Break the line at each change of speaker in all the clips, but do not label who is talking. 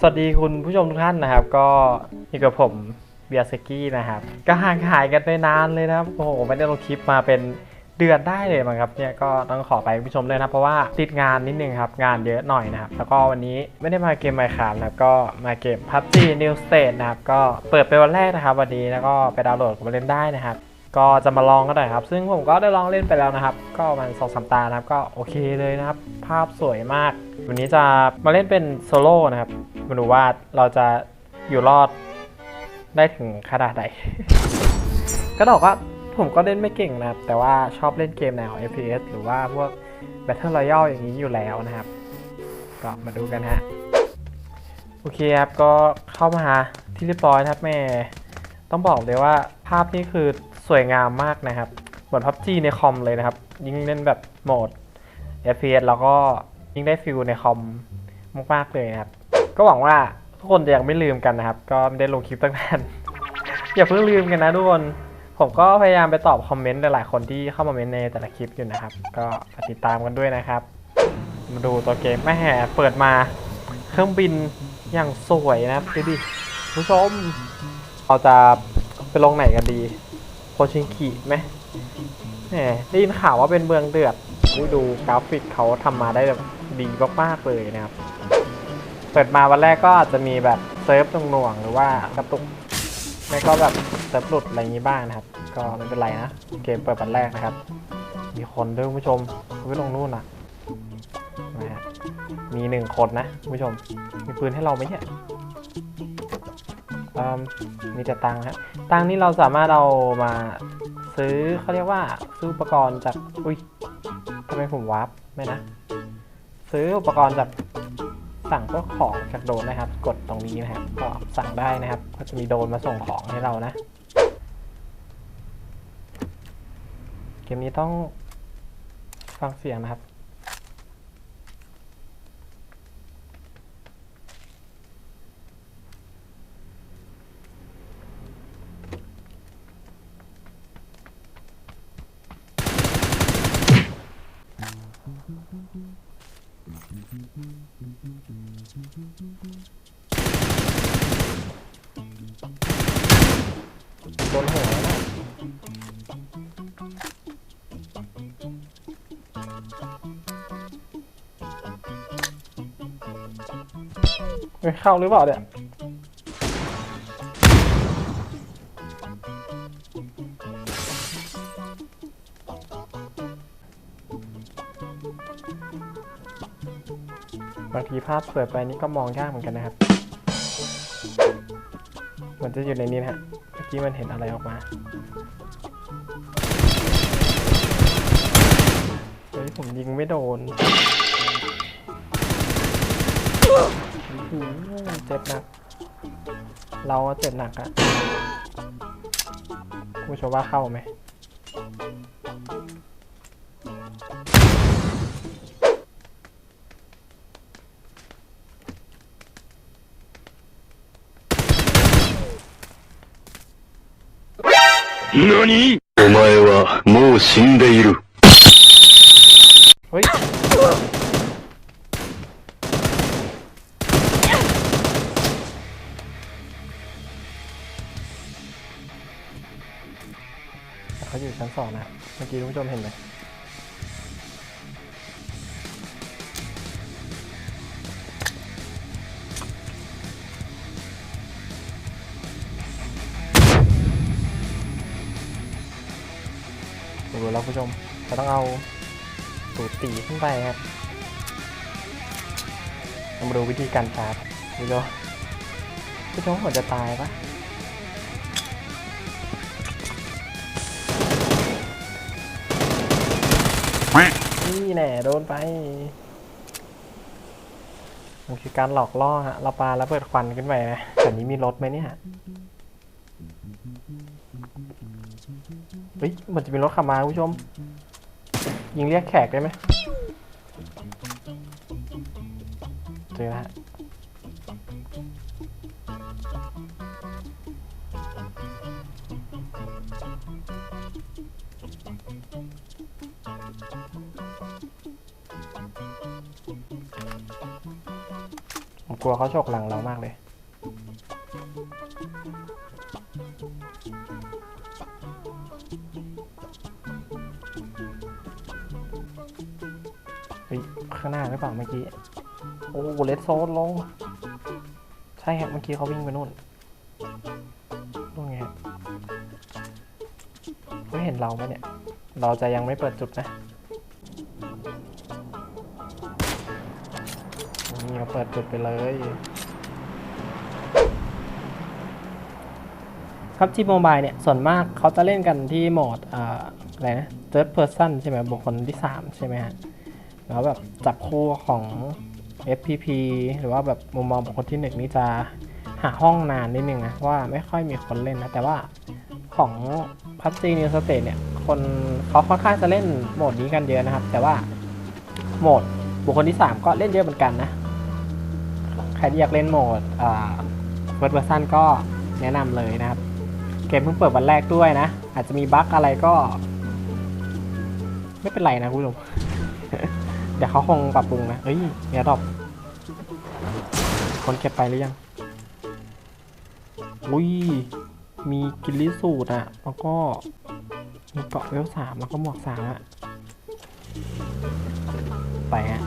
สวัสดีคุณผู้ชมทุกท่านนะครับ ก็อยู่กับผมเบียร์สกี้นะครับ ก็ห่างหายกันไปนานเลยนะครับโอ้โหไม่ได้ลงคลิปมาเป็นเดือนได้เลยมั้งครับเนี่ยก็ต้องขอไปผู้ชมเลยนะเพราะว่าติดงานนิดนึงครับ งานเยอะหน่อยนะครับ แล้วก็วันนี้ไม่ได้มาเกมไมค์ครับนะครับก็มาเกม PUBG New State นะครับ ก็เปิดไปวันแรกนะครับ วันนี้แล้วก็ไปดาวน์โหลดมาเล่นได้นะครับ ก็จะมาลองกันหน่อยครับ ซึ่งผมก็ได้ลองเล่นไปแล้วนะครับ ก็มันสองสามตานะครับ ก็โอเคเลยนะครับ ภาพสวยมาก วันนี้จะมาเล่นเป็นโซโล่นะครับมาดูว่าเราจะอยู่รอดได้ถึงขนาดไหน ก็บอกว่าผมก็เล่นไม่เก่งนะครับ แต่ว่าชอบเล่นเกมแนว FPS หรือว่าพวก Battle Royale อย่างนี้อยู่แล้วนะครับ ก็มาดูกันฮะ โอเคครับ ก็เข้ามาที่เรียบร้อยนะครับแม่ ต้องบอกเลยว่าภาพนี่คือ สวยงามมากนะครับเหมือนพับจีในคอมเลยนะครับ ยิ่งเล่นแบบโหมด FPS แล้วก็ยิ่งได้ฟิลในคอมมากๆเลยนะครับ ก็หวังว่าทุกคนจะยังไม่ลืมกันนะครับ ก็ไม่ได้ลงคลิปตั้งนาน อย่าเพิ่งลืมกันนะทุกคน ผมก็พยายามไปตอบคอมเมนต์หลายๆคนที่เข้ามาเมนในแต่ละคลิปอยู่นะครับ ก็ติดตามกันด้วยนะครับ มาดูตัวเกมแม่แห่เปิดมาเครื่องบินอย่างสวยนะครับดูดิผู้ชมเราจะไปลงไหนกันดี ชิงกิไหมแหมได้ยินข่าวว่าเป็นเมืองเดือดดูกราฟิกเขาทำมาได้แบบดีมากๆเลยนะครับ เปิดมาวันแรกก็อาจจะมีแบบเซิร์ฟตรงหน่วงๆหรือว่ากระตุก ไม่ก็แบบเซิร์ฟหลุดอะไรอย่างนี้บ้างนะครับ ก็ไม่เป็นไรนะ เกมเปิดวันแรกนะครับ มีคนด้วยคุณผู้ชมไปลงนู่นอะนะฮะมีหนึ่งคนนะคุณผู้ชม มีปืนให้เราไหมเนี่ย มีแต่ตังค์ฮะ ตังค์นี่เราสามารถเอามาซื้อเขาเรียกว่าซื้ออุปกรณ์จาก อุ้ยทำไมผมวาร์ปไม่นะ ซื้ออุปกรณ์จากสั่งพวกของจากโดนนะครับ กดตรงนี้นะครับ ก็สั่งได้นะครับ ก็จะมีโดนมาส่งของให้เรานะ เกมนี้ต้องฟังเสียงนะครับ เข้าหรือเปล่าเนี่ยบางทีภาพเปิดไปนี่ก็มองยากเหมือนกันนะครับมือนจะอยู่ในนี้นะฮะ เมื่อกี้มันเห็นอะไรออกมาเฮ้ยผมยิงไม่โดน เจ็บหนัก เราอะเจ็บหนักอะคุณผู้ชมว่าเข้าไหม
何お前はもう死んでいる。
เฮ้ นสองนะ เมื่อกี้คุณผู้ชมเห็นไหมดูแล้วคุณผู้ชมเราต้องเอาตูดตีขึ้นไปครับมาดูวิธีการชาร์จคุณผู้ชมผู้ชมหัวจะตายปะ นี่แน่โดนไป มันคือการหลอกล่อฮะเราปาแล้วเปิดควันขึ้นไปนะแต่นี้มีรถไหมเนี่ยเฮ้ยมันจะมีรถขับมาคุณผู้ชม ยิงเรียกแขกได้ไหมเจอแล้ว ลัวเขาฉกหลังเรามากเลย เฮ้ย ข้างหน้าหรือเปล่าเมื่อกี้ โอ้เลดโซนลง ใช่ครับเมื่อกี้เขาวิ่งไปนู่นนู่นไงฮะเขาเห็นเราไหมเนี่ย เราจะยังไม่เปิดจุดนะ ปิดจุดไปเลย ครับจีโมบายเนี่ย ส่วนมากเขาจะเล่นกันที่โหมดออะไรนะ third person ใช่ไหมบุคคลที่ 3 ใช่ไหมฮะ แล้วแบบจับคู่ของ FPP หรือว่าแบบมุมมองบุคคลที่หนึ่งนี่จะหาห้องนานนิดนึงนะเพราะว่าไม่ค่อยมีคนเล่นนะ แต่ว่าของ PUBG New State เนี่ย คนเขาค่อนข้างจะเล่นโหมดนี้กันเยอะนะครับ แต่ว่าโหมดบุคคลที่ 3 ก็เล่นเยอะเหมือนกันนะ ใครที่อยากเล่นโหมดเวิร์ดเวอร์ซันก็แนะนำเลยนะครับ เกมเพิ่งเปิดวันแรกด้วยนะ อาจจะมีบั๊กอะไรก็ ไม่เป็นไรนะคุณผู้ชมเดี๋ยวเขาคงปรับปรุงนะเฮ้ยเนียดอบคนเก็บไปหรือยัง อุ้ย มีกิลลี่สูตรอะแล้วก็มีเกาะเวลสามแล้วก็หมวกสามอะไปฮะ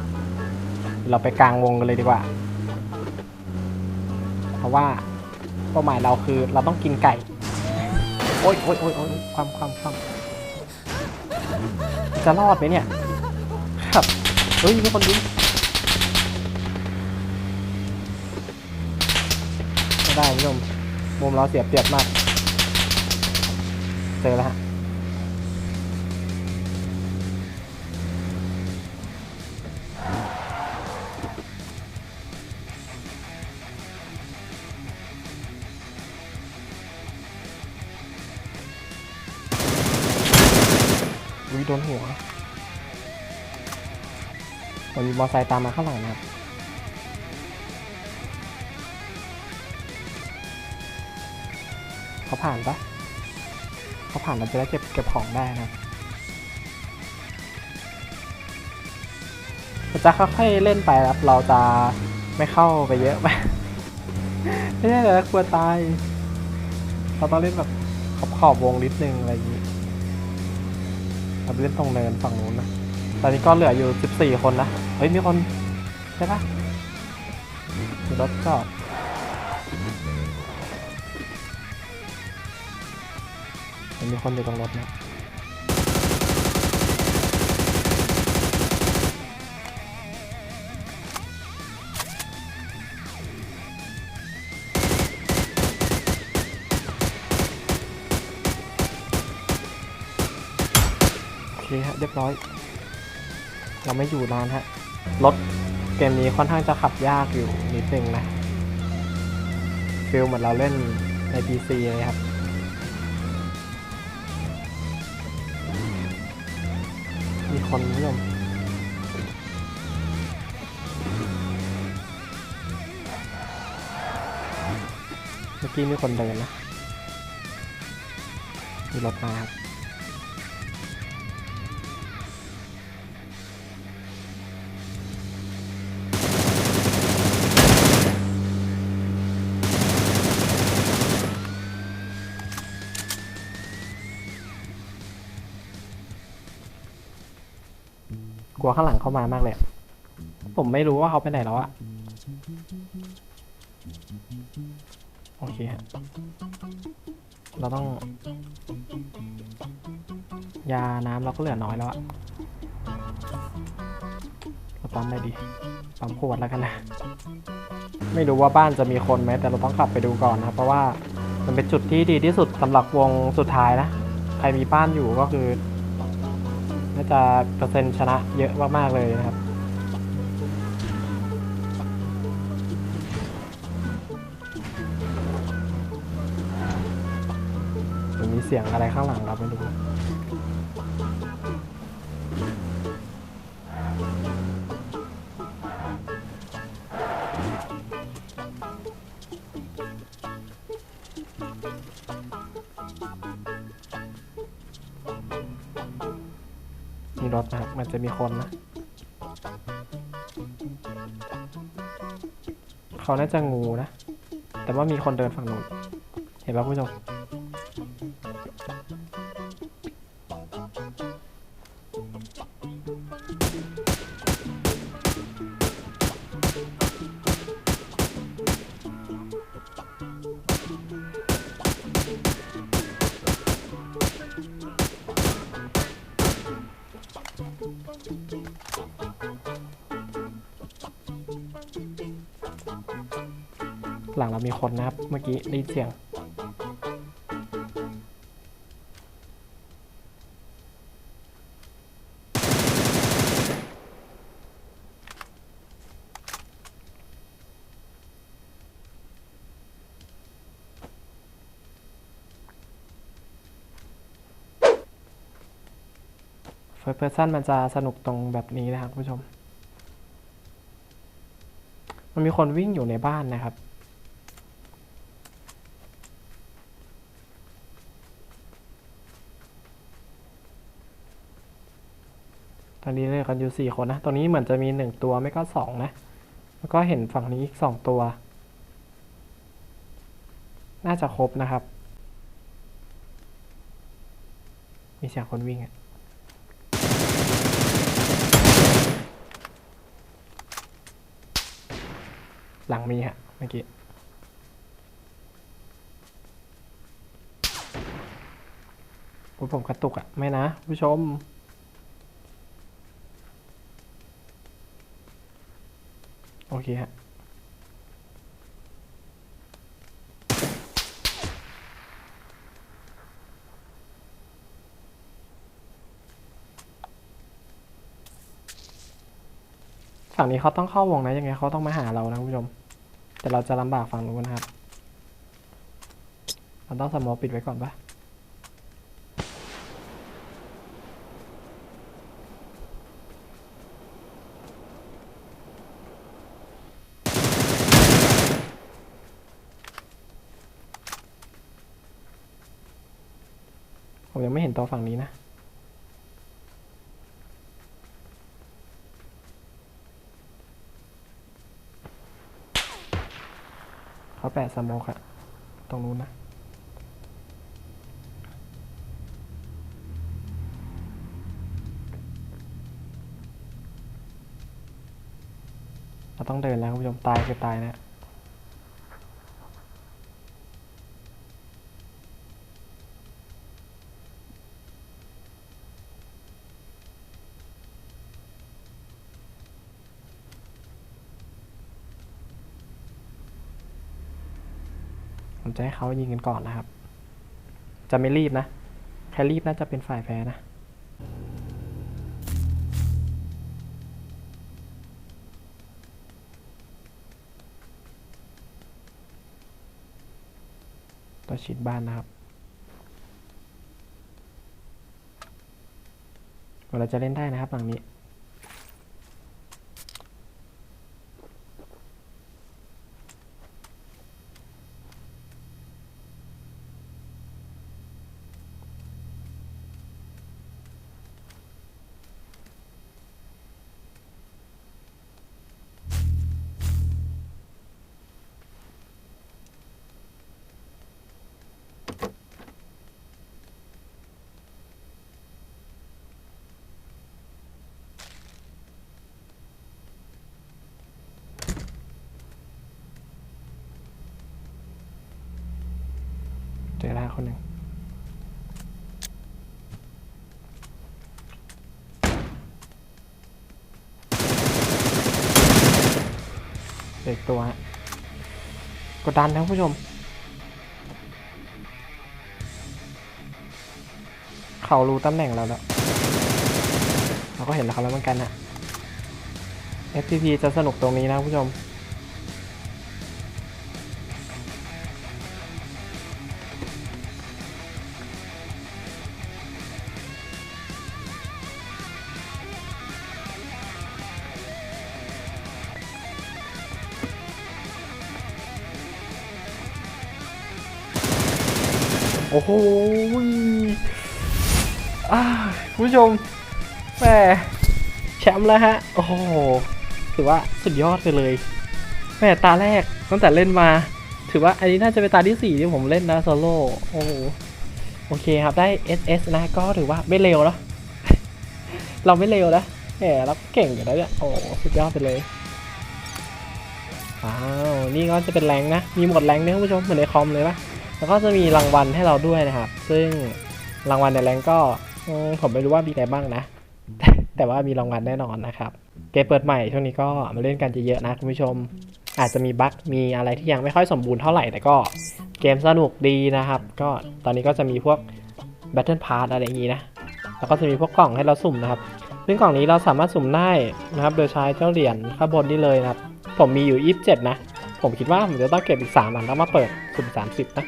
เราไปกลางวงกันเลยดีกว่า เพราะว่าเป้าหมายเราคือเราต้องกินไก่ โอ๊ยโอ๊ยโอ๊ยโอ๊ยความความความจะรอดไหมเนี่ย ครับ เฮ้ยมีคนยิงไม่ได้คุณผู้ชมมุมเราเสียเปรียบมาก เจอแล้วฮะ ยโดนหัวมันมีมอเตอร์ไซค์ตามมาข้างหลังนะครับเขาผ่านปะเขาผ่านเราจะได้เก็บเก็บของได้นะเราจะค่อยๆเล่นไปครับ เราจะไม่เข้าไปเยอะไปไม่ใช่แต่กลัวตาย เราต้องเล่นแบบขอบขอบวงนิดนึงอะไรอย่างนี้ เราไปเล่นตรงเนินฝั่งนู้นนะ ตอนนี้ก็เหลืออยู่ 14 คนนะ เฮ้ย มีคน ใช่ปะมีรถจอดมีคนอยู่ตรงรถนะ เรียบร้อย เราไม่อยู่นานฮะ รถเกมนี้ค่อนข้างจะขับยากอยู่นิดนึงนะฟิลเหมือนเราเล่นใน PC เลยครับมีคนนิยมเมื่อกี้มีคนเดินนะ มีรถมาครับ กลัวข้างหลังเข้ามามากเลย ผมไม่รู้ว่าเขาไปไหนแล้วอะโอเคฮะเราต้อง ยาน้ำเราก็เหลือน้อยแล้วอะเราปั๊มได้ดีปั๊มขวดแล้วกันนะ ไม่รู้ว่าบ้านจะมีคนไหมแต่เราต้องขับไปดูก่อนนะเพราะว่ามันเป็นจุดที่ดีที่สุดสำหรับวงสุดท้ายนะ ใครมีบ้านอยู่ก็คือ น่าจะเปอร์เซ็นต์ชนะเยอะมากๆเลยนะครับมันมีเสียงอะไรข้างหลังเราไม่รู้ รถนะครับ มันจะมีคนนะ เขาน่าจะงูนะ แต่ว่ามีคนเดินฝั่งนู้น เห็นป่ะคุณผู้ชม หลังเรามีคนนะครับ เมื่อกี้ได้ยินเสียง เฟิร์สเพอร์ซันมันจะสนุกตรงแบบนี้นะครับคุณผู้ชม มันมีคนวิ่งอยู่ในบ้านนะครับ ตอนนี้เลยกันอยู่สี่คนนะ ตรงนี้เหมือนจะมีหนึ่งตัวไม่ก็สองนะ แล้วก็เห็นฝั่งนี้อีกสองตัว น่าจะครบนะครับ มีเสียงคนวิ่งอะ หลังมีฮะเมื่อกี้ผมกระตุกอะไม่นะ ผู้ชม โอเคฮะฝั่งนี้เขาต้องเข้าวงนะยังไงเขาต้องมาหาเรานะคุณผู้ชม แต่เราจะลำบากฝั่งนู้นนะครับเราต้องสมอปิดไว้ก่อนปะผมยังไม่เห็นตัวฝั่งนี้นะ เขาแปะสโมกอะตรงนู้นนะเราต้องเดินแล้วคุณผู้ชมตายคือตายนะ ผมจะให้เขายิงกันก่อนนะครับ จะไม่รีบนะใครรีบน่าจะเป็นฝ่ายแพ้นะตัวชิดบ้านนะครับเราจะเล่นได้นะครับหลังนี้ เจอแล้วคนหนึ่งเด็กตัวฮะกดดันนะคุณผู้ชม เขารู้ตำแหน่งเราแล้ว เราก็เห็นแล้วเขาแล้วเหมือนกันนะ FPP จะสนุกตรงนี้นะผู้ชม โอ้โหคุณผู้ชมแหมแชมป์แล้วฮะ โอ้โห ถือว่าสุดยอดไปเลยแม่ตาแรกตั้งแต่เล่นมา ถือว่าอันนี้น่าจะเป็นตาที่สี่ที่ผมเล่นนะโซโล่โอ้โหโอเคครับได้ SS นะก็ถือว่าไม่เร็วแล้วเราไม่เร็วนะแหมเราเก่งอยู่แล้วเนี่ยโอ้สุดยอดไปเลยว้าว นี่ก็จะเป็นแรงนะ มีหมดแรงเนี่ยคุณผู้ชมเหมือนในคอมเลยปะ แล้วก็จะมีรางวัลให้เราด้วยนะครับ ซึ่งรางวัลในแรงก็ผมไม่รู้ว่ามีอะไรบ้างนะ แต่ว่ามีรางวัลแน่นอนนะครับ เกมเปิดใหม่ช่วงนี้ก็มาเล่นกันจะเยอะนะคุณผู้ชม อาจจะมีบั๊กมีอะไรที่ยังไม่ค่อยสมบูรณ์เท่าไหร่แต่ก็เกมสนุกดีนะครับ ก็ตอนนี้ก็จะมีพวก Battle Pass อะไรอย่างนี้นะ แล้วก็จะมีพวกกล่องให้เราสุ่มนะครับซึ่งกล่องนี้เราสามารถสุ่มได้นะครับ โดยใช้เจ้าเหรียญข้างบนนี่เลยนะครับ ผมมีอยู่ 27 นะ ผมคิดว่าผมจะต้องเก็บอีก 3 อันแล้วมาเปิดสุ่ม 30 นะ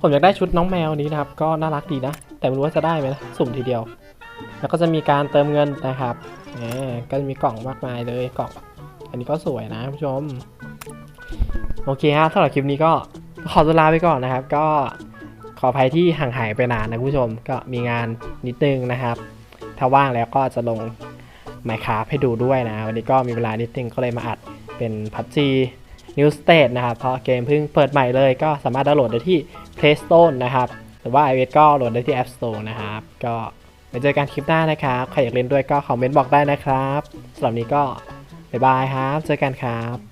ผมอยากได้ชุดน้องแมวนี้นะครับ ก็น่ารักดีนะ แต่ไม่รู้ว่าจะได้ไหมนะ สุ่มทีเดียว แล้วก็จะมีการเติมเงินนะครับแหมก็จะมีกล่องมากมายเลยกล่อง อันนี้ก็สวยนะผู้ชม โอเคฮะสำหรับคลิปนี้ก็ขอตัวลาไปก่อนนะครับ ก็ขออภัยที่ห่างหายไปนานนะผู้ชม ก็มีงานนิดนึงนะครับ ถ้าว่างแล้วก็จะลง Minecraft ให้ดูด้วยนะ วันนี้ก็มีเวลานิดนึงก็เลยมาอัดเป็น PUBG New State นะครับ เพราะเกมเพิ่งเปิดใหม่เลยก็สามารถดาวน์โหลดได้ที่ Play Store นะครับหรือว่า iOS ก็โหลดได้ที่ App Store นะครับ ก็ไปเจอกันคลิปหน้านะครับ ใครอยากเล่นด้วยก็คอมเมนต์บอกได้นะครับสำหรับนี้ก็บ๊ายบายครับ เจอกันครับ